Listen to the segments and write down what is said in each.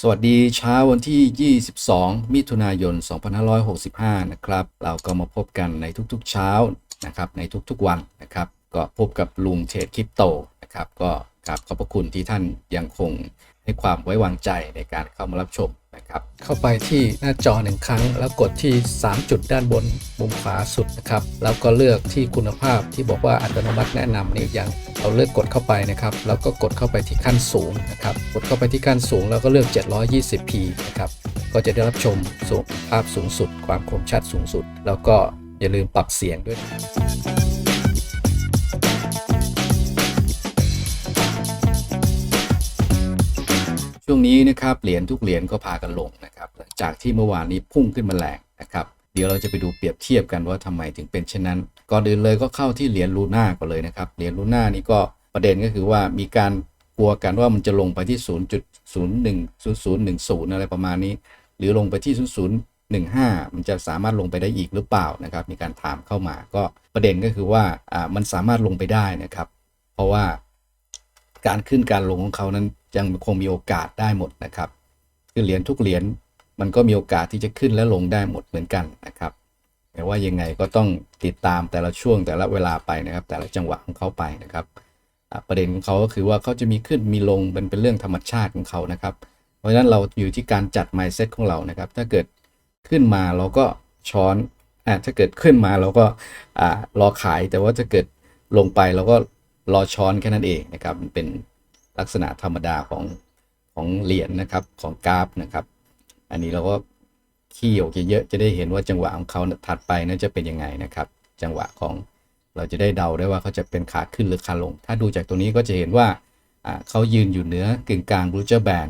สวัสดีเช้าวันที่ 22 มิถุนายน 2565 นะครับ เราก็มาพบกันในทุกๆเช้านะครับ ในทุกๆวันนะครับ ก็พบกับลุงเทรดคริปโตนะครับ ก็กราบขอบพระคุณที่ท่านยังคงให้ความไว้วางใจในการเข้ามารับชม นะครับเข้าไปที่หน้าจอหนึ่งครั้ง แล้วกดที่ 3 จุดด้านบนมุมขวาสุดนะครับแล้วก็เลือกที่คุณภาพที่บอกว่าอัตโนมัติแนะนำนี่อย่างเราเลือกกดเข้าไปนะครับแล้วก็กดเข้าไปที่ขั้นสูงนะครับกดเข้าไปที่ขั้นสูงแล้วก็เลือก 720p นะครับก็จะได้รับชมสูงภาพสูงสุด ความคมชัดสูงสุด แล้วก็อย่าลืมปรับเสียงด้วย ช่วงนี้นะครับเหรียญทุกเหรียญก็พากันลงนะครับหลังจากที่เมื่อวานนี้พุ่งขึ้นมาแรงนะครับเดี๋ยวเราจะไปดูเปรียบเทียบกันว่าทำไมถึงเป็นเช่นนั้น ก่อนอื่นเลยก็เข้าที่เหรียญลูน่าก่อนเลยนะครับเหรียญลูน่านี่ก็ประเด็นก็คือว่ามีการกลัวกันว่ามันจะลงไปที่ 0.010010 อะไรประมาณนี้ หรือลงไปที่ 0015 มันจะสามารถลงไปได้อีกหรือเปล่านะครับมีการถามเข้ามาก็ประเด็นก็คือว่าอ่ามันสามารถลงไปได้นะครับ เพราะว่าการขึ้นการลงของเขานั้น ยังคงมีโอกาสได้หมดนะครับ คือเหรียญทุกเหรียญมันก็มีโอกาสที่จะขึ้นและลงได้หมดเหมือนกันนะครับ แต่ว่ายังไงก็ต้องติดตามแต่ละช่วงแต่ละเวลาไปนะครับ แต่ละจังหวะของเขาไปนะครับ ประเด็นของเขาก็คือว่าเขาจะมีขึ้นมีลงเป็นเป็นเรื่องธรรมชาติของเขานะครับ เพราะฉะนั้นเราอยู่ที่การจัด mindset ของเรานะครับ ถ้าเกิดขึ้นมาเราก็ช้อนอะถ้าเกิดขึ้นมาเราก็อ่ารอขายแต่ว่าถ้าเกิดลงไปเราก็รอช้อนแค่นั้นเองนะครับมันเป็น ลักษณะธรรมดาของของเหรียญนะครับของกราฟนะครับ อันนี้เราก็ขี้ออกเยอะๆจะได้เห็นว่าจังหวะของเขาถัดไปนั้นจะเป็นยังไงนะครับ จังหวะของเราจะได้เดาได้ว่าเขาจะเป็นขาขึ้นหรือขาลง ถ้าดูจากตรงนี้ก็จะเห็นว่าเขายืนอยู่เหนือกึ่งกลางบรูเจอร์แบน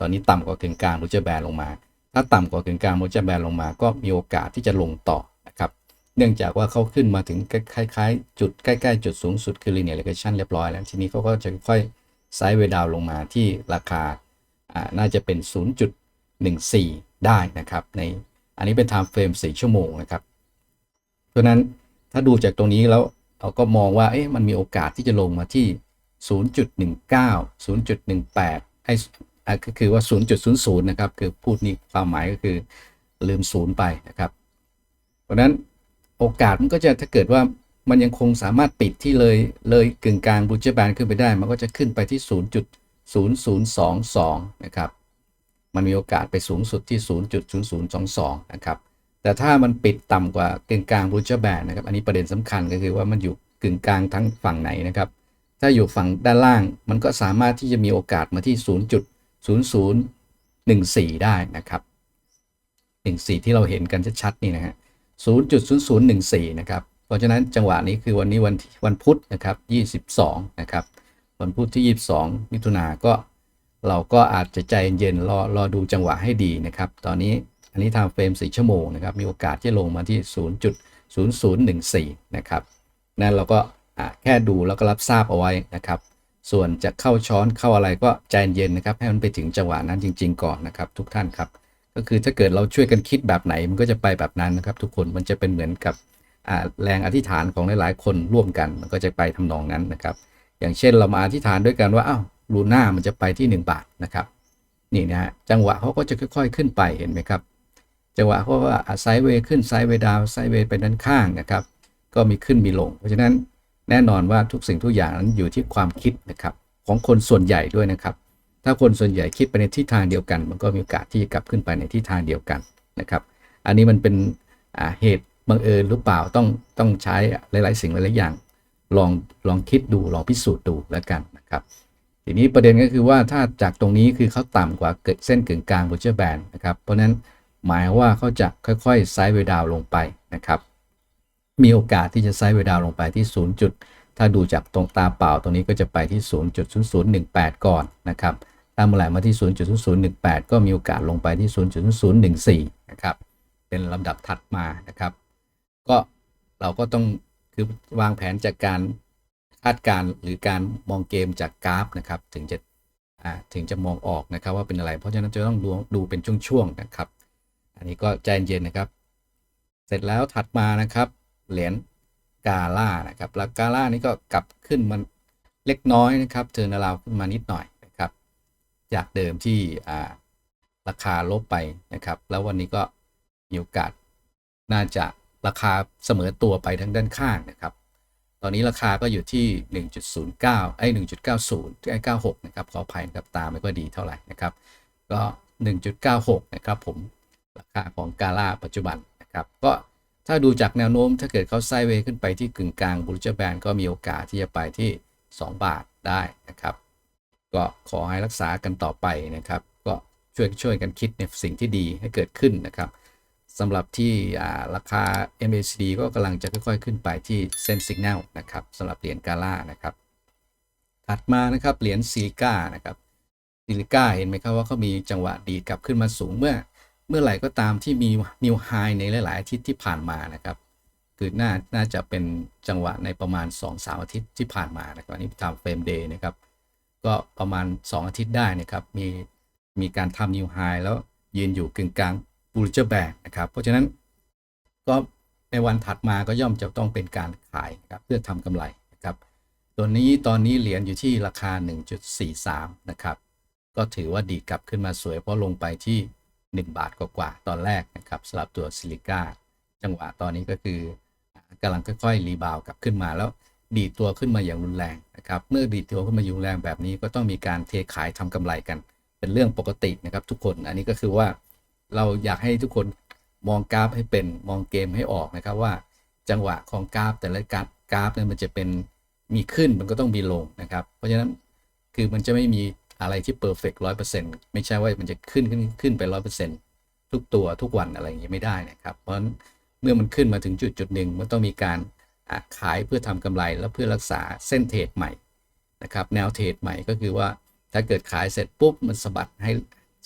ตอนนี้ต่ำกว่ากึ่งกลางบรูเจอร์แบนลงมา ถ้าต่ำกว่ากึ่งกลางบรูเจอร์แบนลงมา ก็มีโอกาสที่จะลงต่อนะครับ เนื่องจากว่าเขาขึ้นมาถึงคล้ายๆ จุดใกล้ๆ จุดสูงสุดคือ linear regression เรียบร้อยแล้วทีนี้เขาก็จะค่อย ไซด์เวดาวลงมาที่ราคาน่าจะเป็น 0.14 ได้นะครับในอันนี้เป็น time frame 4 ชั่วโมงนะครับเพราะนั้นถ้าดูจากตรงนี้แล้วเราก็มองว่าเอ๊ะมันมีโอกาสที่จะลงมาที่ 0.19 0.18ให้ก็คือว่า 0.00 นะครับ คือพูดนี่ความหมายก็คือลืมศูนย์ไปนะครับ เพราะนั้นโอกาสมันก็จะถ้าเกิดว่า มันยังคงสามารถปิดที่เลยเลยกึ่งกลางบูเจอร์แบนขึ้นไปได้ มันก็จะขึ้นไปที่ 0.0022 นะครับ มันมีโอกาสไปสูงสุดที่ 0.0022 นะครับ แต่ถ้ามันปิดต่ำกว่ากึ่งกลางบูเจอร์แบนนะครับ อันนี้ประเด็นสำคัญก็คือว่ามันอยู่กึ่งกลางทั้งฝั่งไหนนะครับ ถ้าอยู่ฝั่งด้านล่าง มันก็สามารถที่จะมีโอกาสมาที่ 0.0014 ได้นะครับ14 ที่เราเห็นกันชัดๆนี่นะฮะ0.0014 นะครับ ราะฉะนั้นจังหวะนี้คือวันนี้วันวันพุธนะครับ 22 นะครับ วันพุธที่ 22 มิถุนาก็เราก็อาจจะใจเย็นรอรอดูจังหวะให้ดีนะครับ ตอนนี้อันนี้ทำเฟรม 4 ชั่วโมงนะครับ มีโอกาสที่ลงมาที่ 0.0014 นะครับนั่นเราก็แค่ดูแล้วก็รับทราบเอาไว้นะครับ ส่วนจะเข้าช้อนเข้าอะไรก็ใจเย็นนะครับ ให้มันไปถึงจังหวะนั้นจริง ๆ ก่อนนะครับ ทุกท่านครับ ก็คือถ้าเกิดเราช่วยกันคิดแบบไหนมันก็จะไปแบบนั้นนะครับ ทุกคนมันจะเป็นเหมือนกับ แรงอธิษฐานของหลายๆ คนร่วมกันมันก็จะไปทำนองนั้นนะครับ อย่างเช่นเรามาอธิษฐานด้วยกันว่าอ้าวลูน่ามันจะไปที่ 1 บาทนะครับนี่นะฮะจังหวะเขาก็จะค่อย ๆ ขึ้นไปเห็นไหมครับ จังหวะเพราะว่าไซเวย์ขึ้นไซเวย์ดาวไซเวย์ไปด้านข้างนะครับ ก็มีขึ้นมีลง เพราะฉะนั้นแน่นอนว่าทุกสิ่งทุกอย่างนั้นอยู่ที่ความคิดนะครับของคนส่วนใหญ่ด้วยนะครับ ถ้าคนส่วนใหญ่คิดไปในทิศทางเดียวกัน มันก็มีโอกาสที่จะกลับขึ้นไปในทิศทางเดียวกันนะครับ อันนี้มันเป็นเหตุ บังเอิญหรือเปล่าต้องต้องใช้หลาย ๆ สิ่งหลาย ๆ อย่าง ลองลองคิดดูลองพิสูจน์ดูแล้วกันนะครับทีนี้ประเด็นก็คือว่าถ้าจากตรงนี้คือเขาต่ำกว่าเกิดเส้นกึ่งกลางบูเจอร์แบนนะครับ เพราะฉะนั้นหมายว่าเขาจะค่อยๆไซด์เวดาวลงไปนะครับ มีโอกาสที่จะไซด์เวดาวลงไปที่ 0 จุด ถ้าดูจากตรงตาเปล่าตรงนี้ก็จะไปที่ 0.0018 ก่อนนะครับถ้าเมื่อไหร่มาที่ 0.0018 ก็มีโอกาสลงไปที่ 0.0014 นะครับ เป็นลำดับถัดมานะครับ ก็เราก็ต้องคือวางแผนจากการคาดการณ์หรือการมองเกมจากกราฟนะครับ ถึงจะถึงจะมองออกนะครับว่าเป็นอะไร เพราะฉะนั้นจะต้องดูดูเป็นช่วงๆนะครับ อันนี้ก็ใจเย็นนะครับ เสร็จแล้วถัดมานะครับ เหรียญกาล่านะครับแล้วกาล่านี่ก็กลับขึ้นมันเล็กน้อยนะครับเทินาราวขึ้นมานิดหน่อยนะครับ จากเดิมที่ราคาลบไปนะครับ แล้ววันนี้ก็มีโอกาสน่าจะ ราคาเสมอตัวไปทั้งด้านข้างนะครับ ตอนนี้ราคาก็อยู่ที่ 1.09ไอ้1.90ไอ้96 นะครับ ขออภัยนะครับ ตาไม่ค่อยดีเท่าไหร่นะครับ ก็ 1.96 นะครับผม ราคาของกาล่าปัจจุบันนะครับ ก็ถ้าดูจากแนวโน้มถ้าเกิดเขาไซด์เวย์ขึ้นไปที่กึ่งกลางบู l เจอร์แบนก็มีโอกาสที่จะไปที่ 2 บาทได้นะครับ ก็ขอให้รักษากันต่อไปนะครับ ก็ช่วยช่วยกันคิดในสิ่งที่ดีให้เกิดขึ้นนะครับ สำหรับที่ราคา MACD ก็กำลังจะค่อยๆ ขึ้นไปที่เส้นสัญญาณนะครับสำหรับเหรียญกาล่านะครับถัดมานะครับเหรียญซิลิก้านะครับซิลิก้าเห็นไหมครับว่าเขามีจังหวะดีกลับขึ้นมาสูงเมื่อ เมื่อไหร่ก็ตามที่มีนิวไฮในหลาย ๆ อาทิตย์ที่ผ่านมานะครับคือน่าน่าจะเป็นจังหวะในประมาณ 2-3อาทิตย์ที่ผ่านมานะครับอันนี้ทำเฟรมเดย์นะครับก็ประมาณ 2 อาทิตย์ได้นะครับมีมีการทำนิวไฮแล้วยืนอยู่กึ่งกลาง บูลเจอร์แบกนะครับ เพราะฉะนั้นก็ในวันถัดมาก็ย่อมจะต้องเป็นการขายนะครับเพื่อทำกำไรนะครับ ตัวนี้ตอนนี้เหรียญอยู่ที่ราคา 1.43 นะครับ ก็ถือว่าดีกลับขึ้นมาสวยเพราะลงไปที่ 1 บาทกว่าๆตอนแรกนะครับสำหรับตัวซิลิก้าจังหวะตอนนี้ก็คือกำลังค่อยๆรีบาวกลับขึ้นมาแล้วดีตัวขึ้นมาอย่างรุนแรงนะครับ เมื่อดีตัวขึ้นมาอย่างรุนแรงแบบนี้ก็ต้องมีการเทขายทำกำไรกัน เป็นเรื่องปกตินะครับทุกคน อันนี้ก็คือว่า เราอยากให้ทุกคนมองกราฟให้เป็นมองเกมให้ออกนะครับว่า จังหวะของกราฟแต่ละกาฟกราฟเนี่ยมันจะเป็นมีขึ้นมันก็ต้องมีลงนะครับ เพราะฉะนั้นคือมันจะไม่มีอะไรที่เพอร์เฟกต์ร้อยเปอร์เซ็นต์ไม่ใช่ว่ามันจะขึ้นขึ้นขึ้นไปร้อยเปอร์เซ็นต์ทุกตัวทุกวันอะไรอย่างเงี้ยไม่ได้นะครับ เพราะฉะนั้นเมื่อมันขึ้นมาถึงจุดจุดหนึ่งมันต้องมีการขายเพื่อทำกำไรแล้วเพื่อรักษาเส้นเทรดใหม่นะครับ แนวเทรดใหม่ก็คือว่าถ้าเกิดขายเสร็จปุ๊บมันสะบัดให้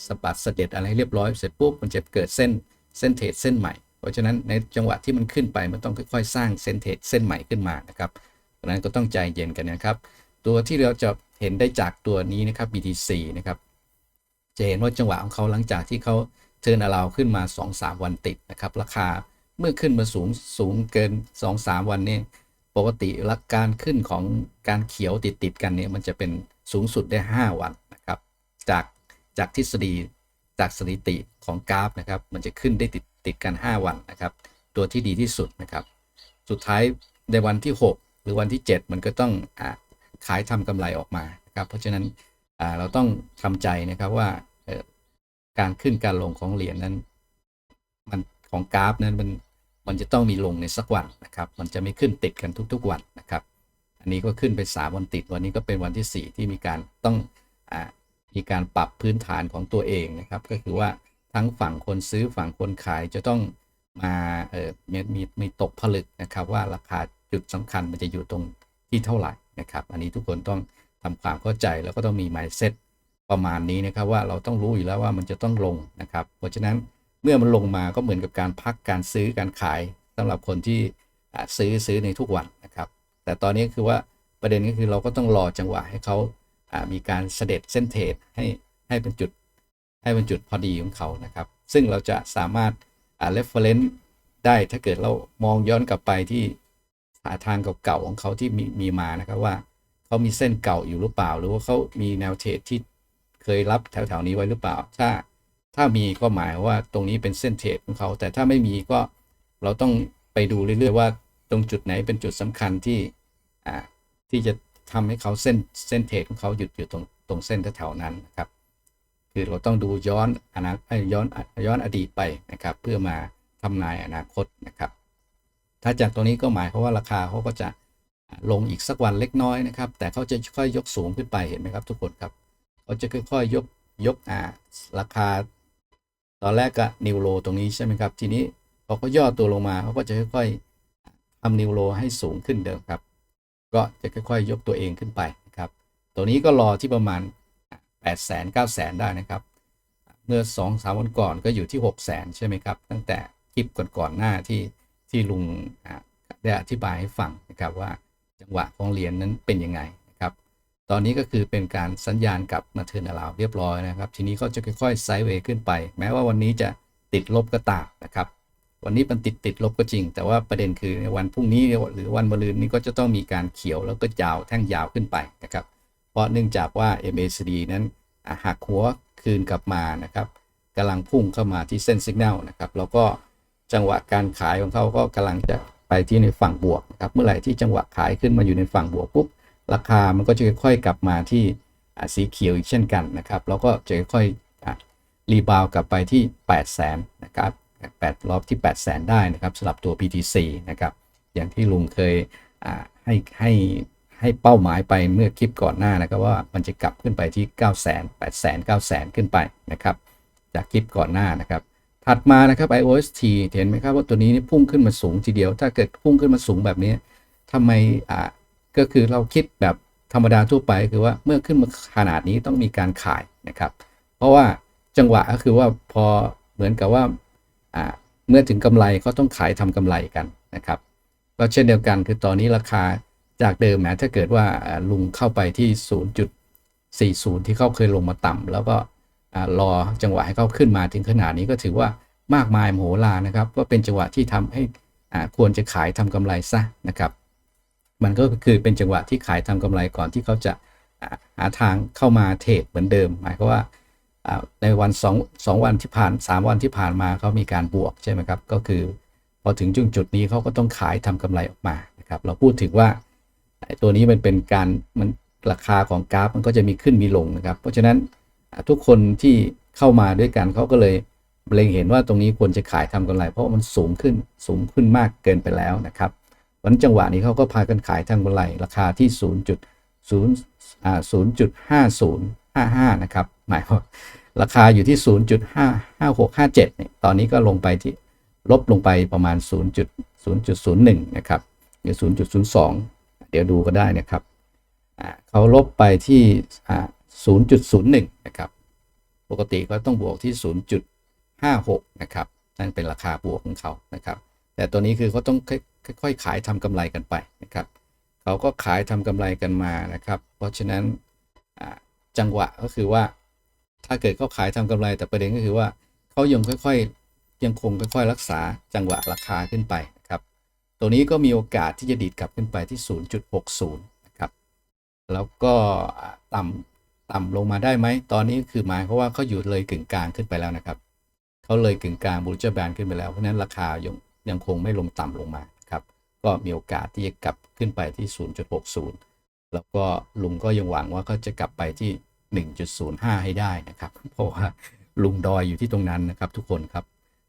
สะบัดเสด็จอะไรให้เรียบร้อยเสร็จปุ๊บมันจะเกิดเส้นเส้นเทรดเส้นใหม่ เพราะฉะนั้นในจังหวะที่มันขึ้นไปมันต้องค่อยๆ สร้างเส้นเทรดเส้นใหม่ขึ้นมานะครับเพราะนั้นก็ต้องใจเย็นกันนะครับ ตัวที่เราจะเห็นได้จากตัวนี้นะครับ BTC นะครับจะเห็นว่าจังหวะของเขาหลังจากที่เขาเทิร์นอราวขึ้นมา 2-3 วันติดนะครับราคาเมื่อขึ้นมาสูงสูงเกิน 2-3 วันนี่ปกติลักการขึ้นของการเขียวติดติดกันเนี่ยมันจะเป็นสูงสุดได้ 5 วันนะครับ จาก จากทฤษฎีจากสถิติของกราฟนะครับ มันจะขึ้นได้ติดติดกัน 5 วันนะครับ ตัวที่ดีที่สุดนะครับ สุดท้ายในวันที่ 6 หรือวันที่ 7 มันก็ต้องอขายทำกำไรออกมานะครับ เพราะฉะนั้นเราต้องทำใจนะครับว่าการขึ้นการลงของเหรียญนั้น มันของกราฟนั้นมันมันจะต้องมีลงในสักวันนะครับ มันจะไม่ขึ้นติดกันทุกๆวันนะครับ อันนี้ก็ขึ้นไป3วันติด วันนี้ก็เป็นวันที่ 4 ที่มีการต้องอา มีการปรับพื้นฐานของตัวเองนะครับ ก็คือว่าทั้งฝั่งคนซื้อฝั่งคนขายจะต้องมาเออมีมีมีตกผลึกนะครับว่าราคาจุดสำคัญมันจะอยู่ตรงที่เท่าไหร่นะครับ อันนี้ทุกคนต้องทำความเข้าใจแล้วก็ต้องมี mindset ประมาณนี้นะครับว่าเราต้องรู้อยู่แล้วว่ามันจะต้องลงนะครับ เพราะฉะนั้นเมื่อมันลงมาก็เหมือนกับการพักการซื้อการขายสำหรับคนที่ซื้อซื้อในทุกวันนะครับ แต่ตอนนี้คือว่าประเด็นก็คือเราก็ต้องรอจังหวะให้เขา มีการเสด็จเส้นเทรดให้ให้เป็นจุดให้เป็นจุดพอดีของเขานะครับ ซึ่งเราจะสามารถอ่า reference ได้ถ้าเกิดเรามองย้อนกลับไปที่หาทางเก่าๆของเขาที่มีมีมานะครับว่าเขามีเส้นเก่าอยู่หรือเปล่า หรือว่าเขามีแนวเทรดที่เคยรับแถวๆนี้ไว้หรือเปล่า ถ้าถ้ามีก็หมายว่าตรงนี้เป็นเส้นเทรดของเขา แต่ถ้าไม่มีก็เราต้องไปดูเรื่อยๆว่า ตรงจุดไหนเป็นจุดสำคัญที่อ่าที่จะ ทำให้เขาเส้นเส้นเทรดของเขาหยุดอยู่ตรงตรงเส้นแถวๆนั้นนะครับ คือเราต้องดูย้อนอนาเอ้ยย้อนย้อนอดีตไปนะครับ เพื่อมาทำนายอนาคตนะครับ ถ้าจากตัวนี้ก็หมายความว่าราคาเขาก็จะลงอีกสักวันเล็กน้อยนะครับ แต่เขาจะค่อยยกสูงขึ้นไปเห็นไหมครับ ทุกคนครับเขาจะค่อยๆยกยกอ่าราคา ตอนแรกก็นิวโรตรงนี้ใช่ไหมครับ ทีนี้พอเขาย่อตัวลงมาเขาก็จะค่อยๆทำนิวโรให้สูงขึ้นเดิมครับ ก็จะค่อยๆ ยกตัวเองขึ้นไปนะครับ ตัวนี้ก็รอที่ประมาณ 8 0 0 0 0 9 0 0 0 0ได้นะครับ เมื่อ2อสวันก่อนก็อยู่ที่ 6 0 0 0 0 0 ใช่ไหมครับ ตั้งแต่คลิปก่อนๆหน้าที่ที่ลุงได้อธิบายให้ฟังนะครับว่าจังหวะของเหรียญนั้นเป็นยังไงนะครับ ตอนนี้ก็คือเป็นการสัญญาณกลับมาเทิร์นอราวเรียบร้อยนะครับ ทีนี้ก็จะค่อยๆไซด์เวย์ขึ้นไป แม้ว่าวันนี้จะติดลบก็ตามนะครับ วันนี้มันติดติดลบก็จริง แต่ว่าประเด็นคือในวันพรุ่งนี้หรือวันมะรืนนี้ก็จะต้องมีการเขียวแล้วก็ยาวแท่งยาวขึ้นไปนะครับ เพราะเนื่องจากว่า MACD นั้นหักหัวคืนกลับมานะครับกำลังพุ่งเข้ามาที่เส้นสัญญาณนะครับ แล้วก็จังหวะการขายของเขาก็กำลังจะไปที่ในฝั่งบวกนะครับ เมื่อไหร่ที่จังหวะขายขึ้นมาอยู่ในฝั่งบวกปุ๊บราคามันก็จะค่อยๆกลับมาที่สีเขียวอีกเช่นกันนะครับ แล้วก็จะค่อยๆรีบาวกลับไปที่ 8 0 0แสนนะครับ 8รอบที่8 0 0แสนได้นะครับสำหรับตัว BTC นะครับอย่างที่ลุงเคยให้ให้ให้เป้าหมายไปเมื่อคลิปก่อนหน้านะครับว่ามันจะกลับขึ้นไปที่ 9 0 0 0 0 8 0 0 0 0 9 0 0 ขึ้นไปนะครับจากคลิปก่อนหน้านะครับถัดมานะครับ IOST เห็นไหมครับว่าตัวนี้นี่พุ่งขึ้นมาสูงทีเดียว ถ้าเกิดพุ่งขึ้นมาสูงแบบนี้ทำไมอ่าก็คือเราคิดแบบธรรมดาทั่วไปคือว่าเมื่อขึ้นมาขนาดนี้ต้องมีการขายนะครับ เพราะว่าจังหวะก็คือว่าพอเหมือนกับว่า เมื่อถึงกำไรก็ต้องขายทำกำไรกันนะครับก็เช่นเดียวกันคือตอนนี้ราคาจากเดิมแม้ถ้าเกิดว่าลุงเข้าไปที่ 0.40 ที่เขาเคยลงมาต่ำแล้วก็รอจังหวะให้เขาขึ้นมาถึงขนาดนี้ก็ถือว่ามากมายมโหฬานะครับก็เป็นจังหวะที่ทำให้ควรจะขายทำกำไรซะนะครับ มันก็คือเป็นจังหวะที่ขายทำกำไรก่อนที่เขาจะหาทางเข้ามาเทรดเหมือนเดิม หมายความว่า ในวันสองสองวันที่ผ่านสามวันที่ผ่านมาเขามีการบวกใช่ไหมครับ ก็คือ พอถึงจุดจุดนี้เขาก็ต้องขายทำกำไรออกมานะครับ เราพูดถึงว่าตัวนี้มันเป็นการมันราคาของกราฟมันก็จะมีขึ้นมีลงนะครับ เพราะฉะนั้นทุกคนที่เข้ามาด้วยกันเขาก็เลยเล็งเห็นว่าตรงนี้ควรจะขายทำกำไร เพราะมันสูงขึ้นสูงขึ้นมากเกินไปแล้วนะครับวันจังหวะนี้เขาก็พากันขายทำกำไรราคาที่ 0.0อ่ 0.55 นะครับ หมายว่าราคาอยู่ที่ 0.55657เนี่ยตอนนี้ก็ลงไปที่ลบลงไปประมาณ 0.0.01 นะครับหรือ 0.02 เดี๋ยวดูก็ได้นะครับเขาลบไปที่ 0.01 นะครับ ปกติก็ต้องบวกที่ 0.56 นะครับ นั่นเป็นราคาบวกของเขานะครับ แต่ตัวนี้คือเขาต้องค่อยๆขายทำกำไรกันไปนะครับ เขาก็ขายทำกำไรกันมานะครับ เพราะฉะนั้น จังหวะก็คือว่า ถ้าเกิดเขาขายทำกำไรแต่ประเด็นก็คือว่าเขายังค่อยๆ ยังคงค่อยๆ รักษาจังหวะราคาขึ้นไปนะครับ ตัวนี้ก็มีโอกาสที่จะดีดกลับขึ้นไปที่ 0.60 นะครับ แล้วก็อ่าต่ำต่ำลงมาได้ไหม ตอนนี้คือหมายเขามว่าเขาอยู่เลยกึ่งกลางขึ้นไปแล้วนะครับเขาเลยกึ่งกลางบูลเจอร์แบนขึ้นไปแล้ว เพราะนั้นราคายังยังคงไม่ลงต่ำลงมาครับ ก็มีโอกาสที่จะกลับขึ้นไปที่ 0.60 แล้วก็ลุงก็ยังหวังว่าเขาจะกลับไปที่ 1.05 ให้ได้นะครับ เพราะว่าลุงดอยอยู่ที่ตรงนั้นนะครับ ทุกคนครับ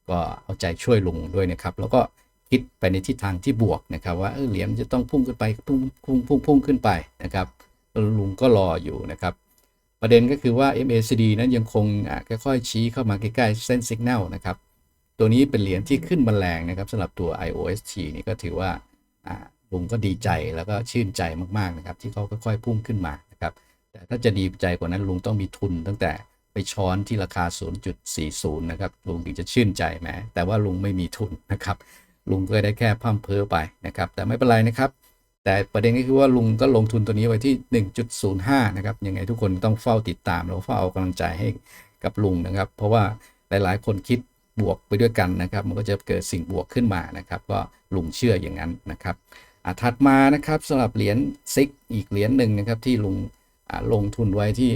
ก็เอาใจช่วยลุงด้วยนะครับ แล้วก็คิดไปในทิศทางที่บวกนะครับ ว่าเหรียญจะต้องพุ่งขึ้นไปพุ่งพุ่งพุ่งพุ่งขึ้นไปนะครับลุงก็รออยู่นะครับ ประเด็นก็คือว่า MACD นั้นยังคงค่อยๆชี้เข้ามาใกล้ๆเส้นสัญญาณนะครับ ตัวนี้เป็นเหรียญที่ขึ้นมาแรงนะครับสำหรับตัว IOST นี่ก็ถือว่าอ่าลุงก็ดีใจแล้วก็ชื่นใจมากๆนะครับ ที่เขาค่อยๆพุ่งขึ้นมานะครับ แต่ถ้าจะดีใจกว่านั้นลุงต้องมีทุนตั้งแต่ไปช้อนที่ราคา 0.40 นะครับ ลุงถึงจะชื่นใจแหมแต่ว่าลุงไม่มีทุนนะครับ ลุงก็ได้แค่พั่มเพ้อไปนะครับ แต่ไม่เป็นไรนะครับ แต่ประเด็นก็คือว่าลุงก็ลงทุนตัวนี้ไว้ที่ 1.05 นะครับ ยังไงทุกคนต้องเฝ้าติดตามแล้วเฝ้าเอากำลังใจให้กับลุงนะครับ เพราะว่าหลาย ๆ คนคิดบวกไปด้วยกันนะครับ มันก็จะเกิดสิ่งบวกขึ้นมานะครับ ก็ลุงเชื่ออย่างนั้นนะครับอะถัดมานะครับสำหรับเหรียญซิกอีกเหรียญหนึ่งนะครับที่ลุง ลงทุนไว้ที่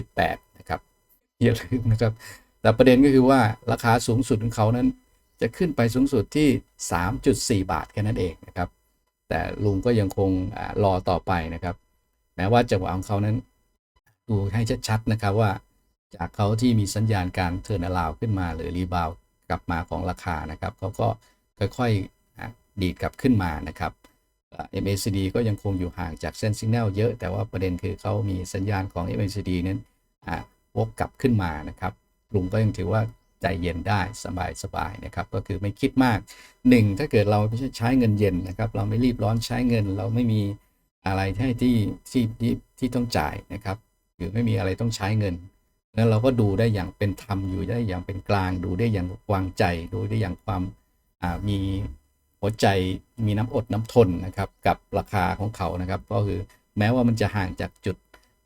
5.8 นะครับอย่าลืมนะครับ แต่ประเด็นก็คือว่าราคาสูงสุดของเขานั้น จะขึ้นไปสูงสุดที่ 3.4 บาทแค่นั้นเองนะครับ แต่ลุงก็ยังคงอรอต่อไปนะครับ แม้ว่าจังหวะของเขานั้นดูให้ชัดๆนะครับว่า จากเขาที่มีสัญญาณการเทิร์นอลาวขึ้นมาหรือรีบาวกลับมาของราคานะครับเขาก็ค่อยๆดีดกลับขึ้นมานะครับ MACD ก็ยังคงอยู่ห่างจากเส้นสัญญาณเยอะ แต่ว่าประเด็นคือเขามีสัญญาณของ MACD นั้นอะวกกลับขึ้นมานะครับกลุงก็ยังถือว่าใจเย็นได้สบายสบายนะครับ ก็คือไม่คิดมาก 1 ถ้าเกิดเราไม่ใช่ใช้เงินเย็นนะครับ เราไม่รีบร้อนใช้เงิน เราไม่มีอะไรที่ที่ที่ที่ที่ต้องจ่ายนะครับ หรือไม่มีอะไรต้องใช้เงินแล้วเราก็ดูได้อย่างเป็นธรรมอยู่ได้อย่างเป็นกลาง ดูได้อย่างวางใจ ดูได้อย่างความมี หัวใจมีน้ำอดน้ำทนนะครับกับราคาของเขานะครับ ก็คือแม้ว่ามันจะห่างจากจุด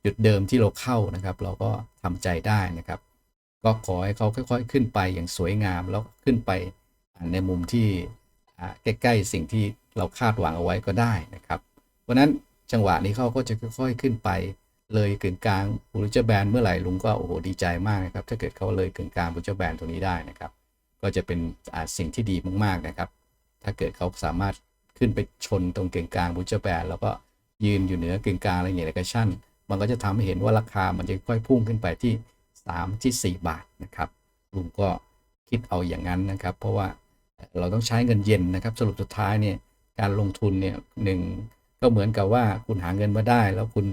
จุดเดิมที่เราเข้านะครับ เราก็ทำใจได้นะครับ ก็ขอให้เขาค่อย ๆ ขึ้นไปอย่างสวยงามแล้วขึ้นไปในมุมที่ใกล้ๆสิ่งที่เราคาดหวังเอาไว้ก็ได้นะครับ เพราะนั้นจังหวะนี้เขาก็จะค่อย ๆ ขึ้นไป เลยกึ่งกลางบูลเจอร์แบนเมื่อไหร่ลุงก็โอ้โหดีใจมากนะครับ ถ้าเกิดเขาเลยกึ่งกลางบูลเจอร์แบนตรงนี้ได้นะครับ ก็จะเป็นสิ่งที่ดีมากๆนะครับ ถ้าเกิดเขาสามารถขึ้นไปชนตรงเก่งกลางบูลเจอร์แบนแล้วก็ยืนอยู่เหนือเก่งกลางอะไรอย่างเงี้ยกชั่นมันก็จะทำให้เห็นว่าราคามันจะค่อยพุ่งขึ้นไปที่ 3 ที่ 4 บาทนะครับลุงก็คิดเอาอย่างนั้นนะครับ เพราะว่าเราต้องใช้เงินเย็นนะครับ สรุปสุดท้ายเนี่ยการลงทุนเนี่ยหนึ่งก็เหมือนกับว่าคุณหาเงินมาได้ แล้วคุณ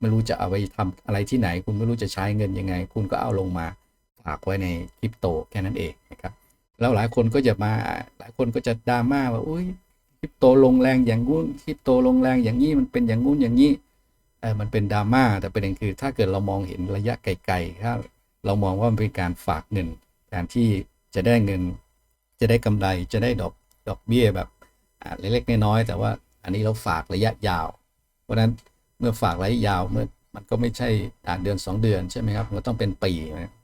ไม่รู้จะเอาไปทำอะไรที่ไหน คุณไม่รู้จะใช้เงินยังไง คุณก็เอาลงมาฝากไว้ในคริปโตแค่นั้นเองนะครับ แล้วหลายคนก็จะมา หลายคนก็จะดราม่าว่าอุ้ยคริปโตลงแรงอย่างงู้นคริปโตลงแรงอย่างนี้มันเป็นอย่างงู้นอย่างนี้เออมันเป็นดราม่าแต่ประเด็นคือถ้าเกิดเรามองเห็นระยะไกลๆถ้าเรามองว่ามันเป็นการฝากเงินแทนที่จะได้เงิน จะได้กำไรจะได้ดอกดอกเบี้ยแบบเล็กๆน้อยๆแต่ว่าอันนี้เราฝากระยะยาว เพราะฉะนั้นเมื่อฝากระยะยาวเมื่อมันก็ไม่ใช่เดือน 2 เดือนใช่ไหมครับมันต้องเป็นปี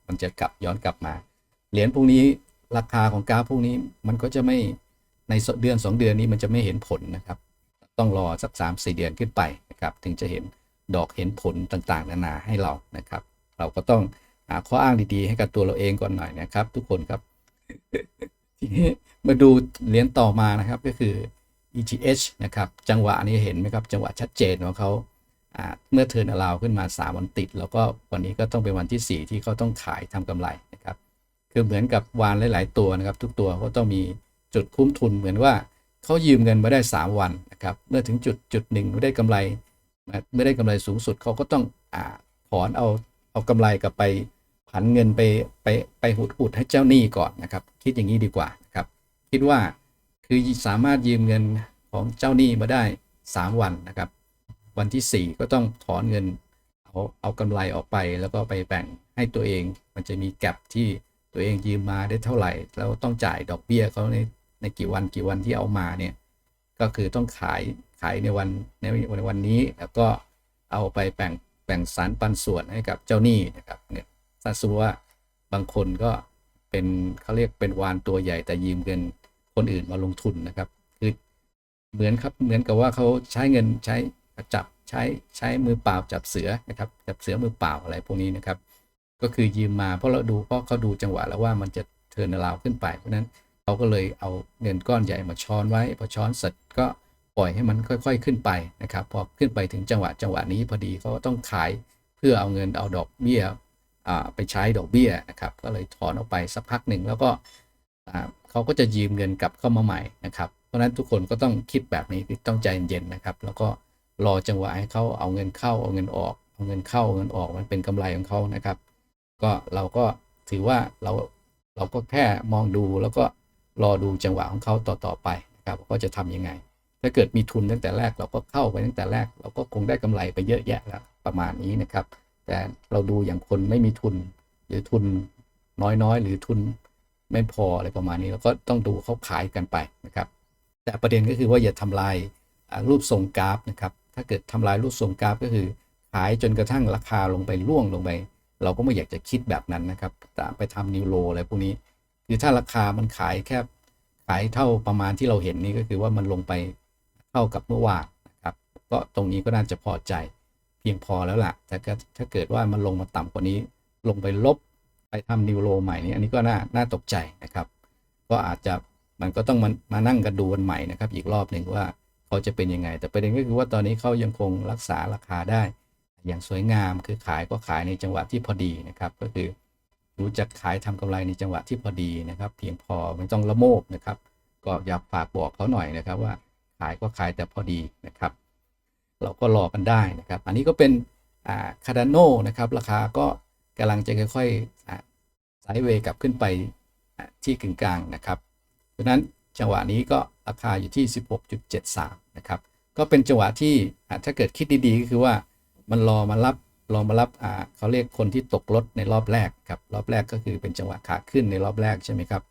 มันจะกลับย้อนกลับมา เหรียญพวกนี้ ราคาของกราฟพวกนี้มันก็จะไม่ในเดือน 2 เดือนนี้มันจะไม่เห็นผลนะครับ ต้องรอสัก 3 4 เดือนขึ้นไปนะครับ ถึงจะเห็นดอกเห็นผลต่างๆ นานาให้เรานะครับ เราก็ต้องหาข้ออ้างดีๆ ให้กับตัวเราเองก่อนหน่อยนะครับ ทุกคนครับทีนี้มาดูเหรียญต่อมานะครับก็คือ ETH นะครับ จังหวะนี้เห็นไหมครับ จังหวะชัดเจนของเขาเมื่อเทิร์นอลาวขึ้นมา 3 วันติด แล้วก็วันนี้ก็ต้องเป็นวันที่ 4 ที่เขาต้องขายทำกำไรนะครับ คือเหมือนกับวานหลาย ๆ ตัวนะครับ ทุกตัวเขาต้องมีจุดคุ้มทุนเหมือนว่าเขายืมเงินมาได้ 3 วันนะครับเมื่อถึงจุดจุดหนึ่งไม่ได้กำไรเมื่อได้กำไรสูงสุดเขาก็ต้องอถอนเอาเอากำไรกลับไปผันเงินไปไปไปหุดอุดให้เจ้าหนี้ก่อนนะครับ คิดอย่างนี้ดีกว่านะครับ คิดว่าคือสามารถยืมเงินของเจ้าหนี้มาได้ 3 วันนะครับ วันที่ 4 ก็ต้องถอนเงินเอาเอากำไรออกไปแล้วก็ไปแบ่งให้ตัวเอง มันจะมีแก็บที่ ตัวเองยืมมาได้เท่าไหร่ แล้วต้องจ่ายดอกเบี้ยเขาในในกี่วันกี่วันที่เอามาเนี่ยก็คือต้องขายขายในวันในในวันนี้แล้วก็เอาไปแบ่งแบ่งสารปันส่วนให้กับเจ้าหนี้นะครับเนี่ยถ้าสมมติว่าบางคนก็เป็นเขาเรียกเป็นวานตัวใหญ่แต่ยืมเงินคนอื่นมาลงทุนนะครับคือเหมือนครับเหมือนกับว่าเขาใช้เงินใช้จับใช้ใช้มือเปล่าจับเสือนะครับจับเสือมือเปล่าอะไรพวกนี้นะครับ ก็คือยืมมาเพราะเราดูเพราะเขาดูจังหวะแล้วว่ามันจะเทินราวขึ้นไป เพราะนั้นเขาก็เลยเอาเงินก้อนใหญ่มาช้อนไว้พอช้อนเสร็จก็ปล่อยให้มันค่อย ๆขึ้นไปนะครับ พอขึ้นไปถึงจังหวะจังหวะนี้พอดีเขาก็ต้องขายเพื่อเอาเงินเอาดอกเบี้ยไปใช้ดอกเบี้ยนะครับ ก็เลยถอนออกไปสักพักหนึ่งแล้วก็เขาก็จะยืมเงินกลับเข้ามาใหม่นะครับเพราะนั้นทุกคนก็ต้องคิดแบบนี้คือต้องใจเย็นๆนะครับ แล้วก็รอจังหวะให้เขาเอาเงินเข้าเอาเงินออกเอาเงินเข้าเอาเงินออกมันเป็นกำไรของเขานะครับ ก็เราก็ถือว่าเราเราก็แค่มองดูแล้วก็รอดูจังหวะของเขาต่อๆไปนะครับก็จะทํำยังไง ถ้าเกิดมีทุนตั้งแต่แรกเราก็เข้าไปตั้งแต่แรก เราก็คงได้กำไรไปเยอะแยะแล้วประมาณนี้นะครับ แต่เราดูอย่างคนไม่มีทุน หรือทุนน้อยๆ หรือทุนไม่พออะไรประมาณนี้เราก็ต้องดูเขาขายกันไปนะครับ แต่ประเด็นก็คือว่าอย่าทำลายรูปทรงกราฟนะครับ ถ้าเกิดทำลายรูปทรงกราฟก็คือ ขายจนกระทั่งราคาลงไปล่วงลงไป เราก็ไม่อยากจะคิดแบบนั้นนะครับไปทำนิวโรอะไรพวกนี้ คือถ้าราคามันขายแค่ขายเท่าประมาณที่เราเห็นนี่ก็คือว่ามันลงไปเท่ากับเมื่อวานนะครับ ก็ตรงนี้ก็น่าจะพอใจเพียงพอแล้วล่ะ แต่ถ้าเกิดว่ามันลงมาต่ำกว่านี้ ลงไปลบไปทำนิวโรใหม่นี่อันนี้ก็น่าน่าตกใจนะครับ ก็อาจจะมันก็ต้องมามานั่งกันดูกันใหม่นะครับ อีกรอบหนึ่งว่าเขาจะเป็นยังไง แต่ประเด็นก็คือว่าตอนนี้เขายังคงรักษาราคาได้ อย่างสวยงามคือขายก็ขายในจังหวะที่พอดีนะครับ ก็คือรู้จักขายทำกำไรในจังหวะที่พอดีนะครับ เพียงพอไม่ต้องละโมบนะครับ ก็อยากฝากบอกเขาหน่อยนะครับว่าขายก็ขายแต่พอดีนะครับ เราก็รอกันได้นะครับ อันนี้ก็เป็นอ่าคาดานโนนะครับราคาก็กำลังจะค่อยๆอ่าไซด์เวย์กลับขึ้นไปที่กึ่งกลางนะครับเพราะฉะนั้นจังหวะนี้ก็ราคาอยู่ที่ 16.73 นะครับ ก็เป็นจังหวะที่ถ้าเกิดคิดดีๆ ก็คือว่า มันรอมารับรอมารับอ่าเขาเรียกคนที่ตกรถในรอบแรกครับรอบแรกก็คือเป็นจังหวะขาขึ้นในรอบแรกใช่ไหมครับ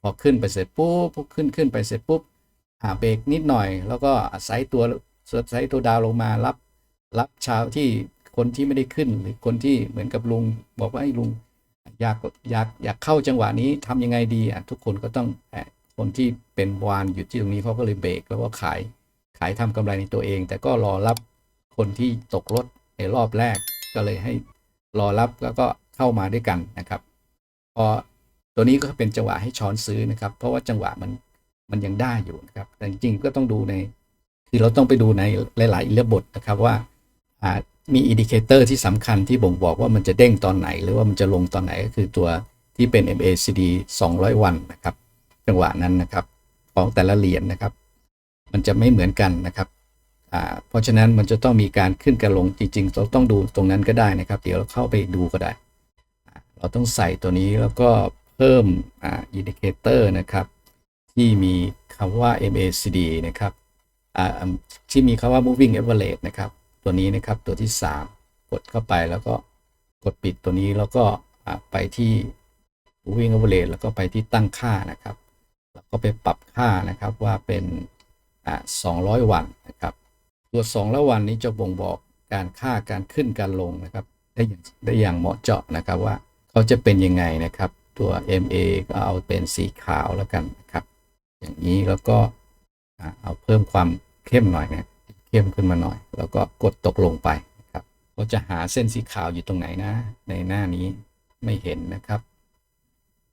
พอขึ้นไปเสร็จปุ๊บพขึ้นขึ้นไปเสร็จปุ๊บหาเบรกนิดหน่อย แล้วก็ไซส์ตัวไซส์ตัวดาวลงมารับ รับชาวที่คนที่ไม่ได้ขึ้นหรือคนที่เหมือนกับลุง บอกว่าให้ลุงอยากอยากอยากเข้าจังหวะนี้ทำยังไงดีอะทุกคนก็ต้องเอ่อคนที่เป็นวานอยู่ที่ตรงนี้เขาก็เลยเบรกแล้วก็ขายขายทำกำไรในตัวเอง แต่ก็รอรับ คนที่ตกรถในรอบแรกก็เลยให้รอรับแล้วก็เข้ามาด้วยกันนะครับ พอตัวนี้ก็เป็นจังหวะให้ช้อนซื้อนะครับ เพราะว่าจังหวะมันมันยังได้อยู่นะครับ แต่จริงๆก็ต้องดูใน คือเราต้องไปดูในหลายๆอิเลียบทนะครับว่ามีอินดิเคเตอร์ที่สำคัญที่บ่งบอกว่ามันจะเด้งตอนไหน หรือว่ามันจะลงตอนไหนก็คือตัวที่เป็น MACD 200 วันนะครับ จังหวะนั้นนะครับ ของแต่ละเหรียญนะครับ มันจะไม่เหมือนกันนะครับ เพราะฉะนั้นมันจะต้องมีการขึ้นการลงจริงๆเราต้องดูตรงนั้นก็ได้นะครับ เดี๋ยวเราเข้าไปดูก็ได้ เราต้องใส่ตัวนี้แล้วก็เพิ่มอินดิเคเตอร์นะครับ ที่มีคำว่า MACD นะครับที่มีคำว่า moving average นะครับ ตัวนี้นะครับตัวที่ 3 กดเข้าไปแล้วก็กดปิดตัวนี้แล้วก็ไปที่ moving average แล้วก็ไปที่ตั้งค่านะครับ แล้วก็ไปปรับค่านะครับว่าเป็นอ่า200 วันนะครับ ตัว200วันนี้จะบ่งบอกการค่าการขึ้นการลงนะครับ ได้อย่างได้อย่างเหมาะเจาะนะครับว่าเขาจะเป็นยังไงนะครับ ตัว MA ก็เอาเป็นสีขาวแล้วกันนะครับ อย่างนี้แล้วก็เอาเพิ่มความเข้มหน่อยนะเข้มขึ้นมาหน่อย แล้วก็กดตกลงไปนะครับเราจะหาเส้นสีขาวอยู่ตรงไหนนะ ในหน้านี้ไม่เห็นนะครับ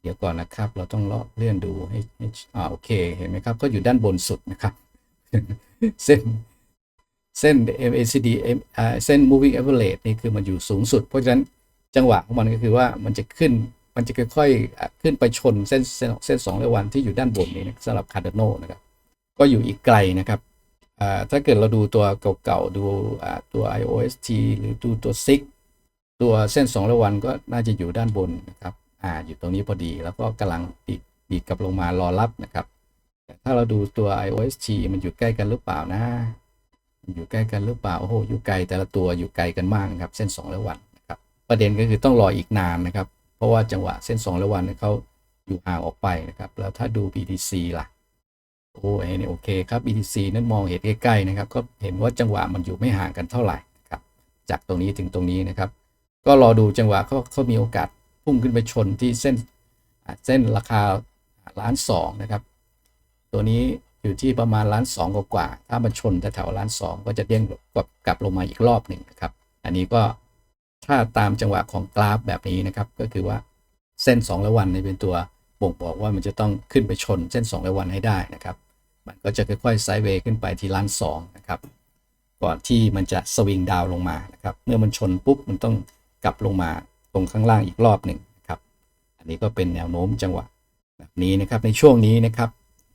เดี๋ยวก่อนนะครับ เราต้องเลาะเลื่อนดูให้ให้อ่าโอเคเห็นไหมครับ ก็อยู่ด้านบนสุดนะครับ เส้น เส้น MACD เส้น moving average นี่คือมันอยู่สูงสุด เพราะฉะนั้นจังหวะของมันก็คือว่ามันจะขึ้นมันจะค่อยๆขึ้นไปชนเส้นเส้นเส้นสองร้อยวันที่อยู่ด้านบนนี้นะสำหรับ Cardano นะครับก็อยู่อีกไกลนะครับถ้าเกิดเราดูตัวเก่าๆดูตัว IOST หรือดูตัว SIG ตัวเส้น2ร้อยวันก็น่าจะอยู่ด้านบนนะครับอ่าอยู่ตรงนี้พอดีแล้วก็กำลังดีดดีดกลับลงมารอรับนะครับ แต่ถ้าเราดูตัว IOST มันอยู่ใกล้กันหรือเปล่านะ อยู่ใกล้กันหรือเปล่าโอ้โหอยู่ไกลแต่ละตัวอยู่ไกลกันมากนะครับ เส้น2ร้อยวันนะครับ ประเด็นก็คือต้องรออีกนานนะครับ เพราะว่าจังหวะเส้น2ร้อยวันเขาอยู่ห่างออกไปนะครับ แล้วถ้าดู BTC ล่ะโอ้ยนี่โอเคครับ BTC นั้นมองเห็นใกล้ๆนะครับ ก็เห็นว่าจังหวะมันอยู่ไม่ห่างกันเท่าไหร่นะครับจากตรงนี้ถึงตรงนี้นะครับ ก็รอดูจังหวะเขาเขามีโอกาสพุ่งขึ้นไปชนที่เส้นเส้นราคาล้านสองนะครับ ตัวนี้ อยู่ที่ประมาณล้านสองกว่า ถ้ามันชนแถวล้านสองก็จะเด้งกลับกลับลงมาอีกรอบหนึ่งนะครับ อันนี้ก็ถ้าตามจังหวะของกราฟแบบนี้นะครับ ก็คือว่าเส้น2ร้อยวันเนี่ยเป็นตัวบ่งบอกว่ามันจะต้องขึ้นไปชนเส้น2ร้อยวันให้ได้นะครับ มันก็จะค่อยๆไซด์เวย์ขึ้นไปที่ล้านสองนะครับ ก่อนที่มันจะสวิงดาวน์ลงมานะครับ เมื่อมันชนปุ๊บมันต้องกลับลงมาตรงข้างล่างอีกรอบหนึ่งนะครับ อันนี้ก็เป็นแนวโน้มจังหวะแบบนี้นะครับในช่วงนี้นะครับ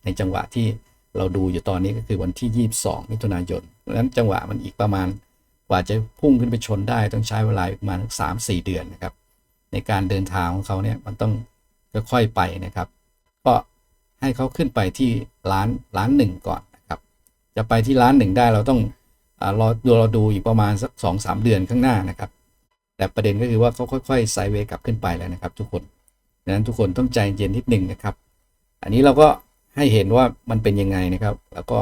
ในจังหวะที่ เราดูอยู่ตอนนี้ก็คือวันที่ 22 มิถุนายนนั้นจังหวะมันอีกประมาณกว่าจะพุ่งขึ้นไปชนได้ต้องใช้เวลาประมาณ3-4เดือนนะครับ ในการเดินทางของเขาเนี่ยมันต้องค่อยๆไปนะครับ ก็ให้เขาขึ้นไปที่ล้านล้านหนึ่งก่อนนะครับ จะไปที่ล้านหนึ่งได้เราต้องรอดูเราดูอีกประมาณสักสองสามเดือนข้างหน้านะครับ แต่ประเด็นก็คือว่าเขาค่อยๆไซเวกลับขึ้นไปแล้วนะครับ ทุกคนดังนั้นทุกคนต้องใจเย็นนิดหนึ่งนะครับ อันนี้เราก็ ให้เห็นว่ามันเป็นยังไงนะครับ แล้วก็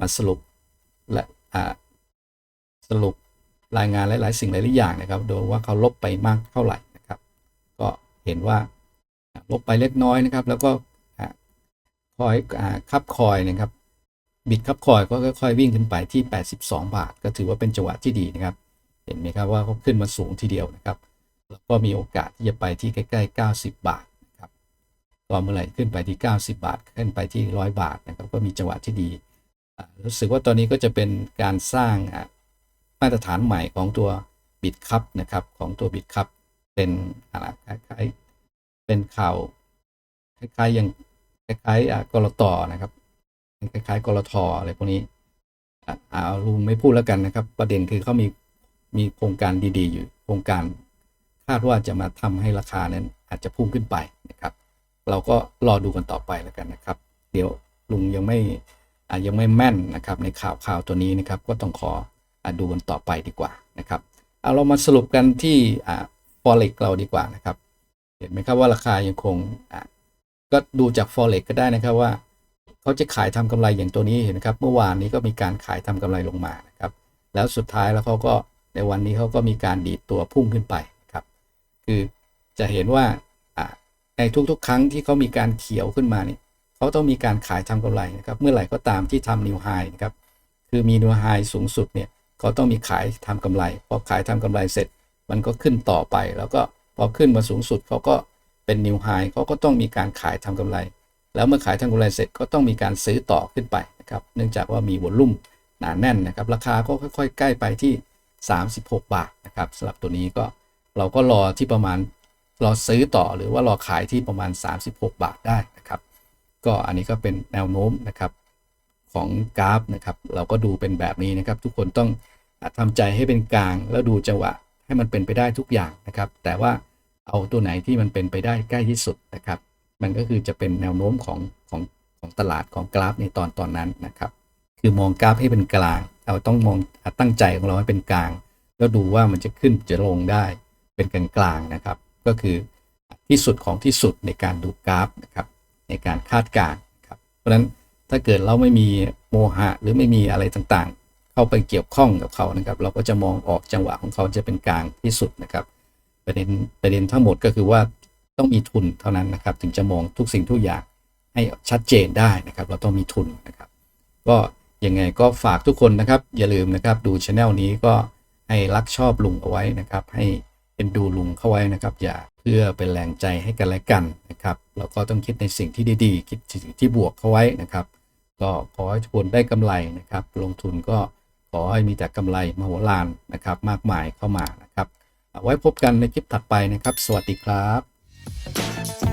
มาสรุปและอ่าสรุปรายงานหลาย ๆ สิ่งหลายๆอย่างนะครับ โดยว่าเขาลบไปมากเท่าไหร่นะครับ ก็เห็นว่าลบไปเล็กน้อยนะครับ แล้วก็อ่าคอยคับคอยนะครับ บิดคับคอยก็ค่อยๆวิ่งขึ้นไปที่ 82 บาท ก็ถือว่าเป็นจังหวะที่ดีนะครับ เห็นไหมครับว่าเขาขึ้นมาสูงทีเดียวนะครับ แล้วก็มีโอกาสที่จะไปที่ใกล้ ๆ 90 บาท ก็เมื่อไหร่ขึ้นไปที่ 90 บาท ขึ้นไปที่ 100 บาทนะครับก็มีจังหวะที่ดี รู้สึกว่าตอนนี้ก็จะเป็นการสร้างมาตรฐานใหม่ของตัวบิตคัพนะครับของตัวบิตคัพเป็นอะไรคล้ายๆเป็นข่าวคล้ายๆอย่างคล้ายๆอ่ากรตนะครับคล้ายๆกรทอะไรพวกนี้อะเอาลุงไม่พูดแล้วกันนะครับ ประเด็นคือเขามีมีโครงการดีๆ อยู่โครงการคาดว่าจะมาทำให้ราคานั้นอาจจะพุ่งขึ้นไปนะครับ เราก็รอดูกันต่อไปแล้วกันนะครับ เดี๋ยวลุงยังไม่ยังไม่แม่นนะครับในข่าวข่าวตัวนี้นะครับ ก็ต้องขออดูกันต่อไปดีกว่านะครับเอาเรามาสรุปกันที่ฟอ่า forex เราดีกว่านะครับ เห็นไหมครับว่าราคายังคงก็ดูจาก forex ก็ได้นะครับว่าเขาจะขายทำกำไรอย่างตัวนี้เห็นไหมครับเมื่อวานนี้ก็มีการขายทำกำไรลงมานะครับ แล้วสุดท้ายแล้วเขาก็ในวันนี้เขาก็มีการดีดตัวพุ่งขึ้นไปครับ คือจะเห็นว่า ในทุกๆ ครั้งที่เขามีการเขียวขึ้นมาเนี่ยเขาต้องมีการขายทำกำไรนะครับเมื่อไหร่ก็ตามที่ทำนิวไฮนะครับคือมีนิวไฮสูงสุดเนี่ยเขาต้องมีขายทำกำไร พอขายทำกำไรเสร็จ มันก็ขึ้นต่อไป แล้วก็พอขึ้นมาสูงสุดเขาก็เป็นนิวไฮเขาก็ต้องมีการขายทำกำไร แล้วเมื่อขายทำกำไรเสร็จก็ต้องมีการซื้อต่อขึ้นไปนะครับเนื่องจากว่ามีวอลลุ่มหนาแน่นนะครับราคาก็ค่อย ๆ ใกล้ไปที่ 36 บาทนะครับสำหรับตัวนี้ก็เราก็รอที่ประมาณ รอซื้อต่อหรือว่ารอขายที่ประมาณ 36 บาทได้นะครับ ก็อันนี้ก็เป็นแนวโน้มนะครับของกราฟนะครับ เราก็ดูเป็นแบบนี้นะครับ ทุกคนต้องทำใจให้เป็นกลาง แล้วดูจังหวะให้มันเป็นไปได้ทุกอย่างนะครับ แต่ว่าเอาตัวไหนที่มันเป็นไปได้ใกล้ที่สุดนะครับ มันก็คือจะเป็นแนวโน้มของของของตลาดของกราฟในตอนตอนนั้นนะครับ คือมองกราฟให้เป็นกลางเราต้องมองตั้งใจของเราให้เป็นกลาง แล้วดูว่ามันจะขึ้นจะลงได้เป็นกลางกลางๆนะครับ ก็คือที่สุดของที่สุดในการดูกราฟนะครับในการคาดการณ์ครับเพราะฉะนั้นถ้าเกิดเราไม่มีโมหะหรือไม่มีอะไรต่างๆ เข้าไปเกี่ยวข้องกับเขานะครับ เราก็จะมองออกจังหวะของเขาจะเป็นกลางที่สุดนะครับ ประเด็นประเด็นทั้งหมดก็คือว่าต้องมีทุนเท่านั้นนะครับ ถึงจะมองทุกสิ่งทุกอย่างให้ชัดเจนได้นะครับ เราต้องมีทุนนะครับ ก็ยังไงก็ฝากทุกคนนะครับ อย่าลืมนะครับ ดูช anel นี้ก็ให้รักชอบลุงเอาไว้นะครับ ให้ เป็นดูลุงเข้าไว้นะครับ อย่าเพื่อเป็นแรงใจให้กันและกันนะครับเราก็ต้องคิดในสิ่งที่ดีๆ คิดสิ่งที่บวกเข้าไว้นะครับ ก็ขอให้ทุกคนได้กำไรนะครับ ลงทุนก็ขอให้มีแต่กำไรมโหฬารนะครับ มากมายเข้ามานะครับ ไว้พบกันในคลิปถัดไปนะครับ สวัสดีครับ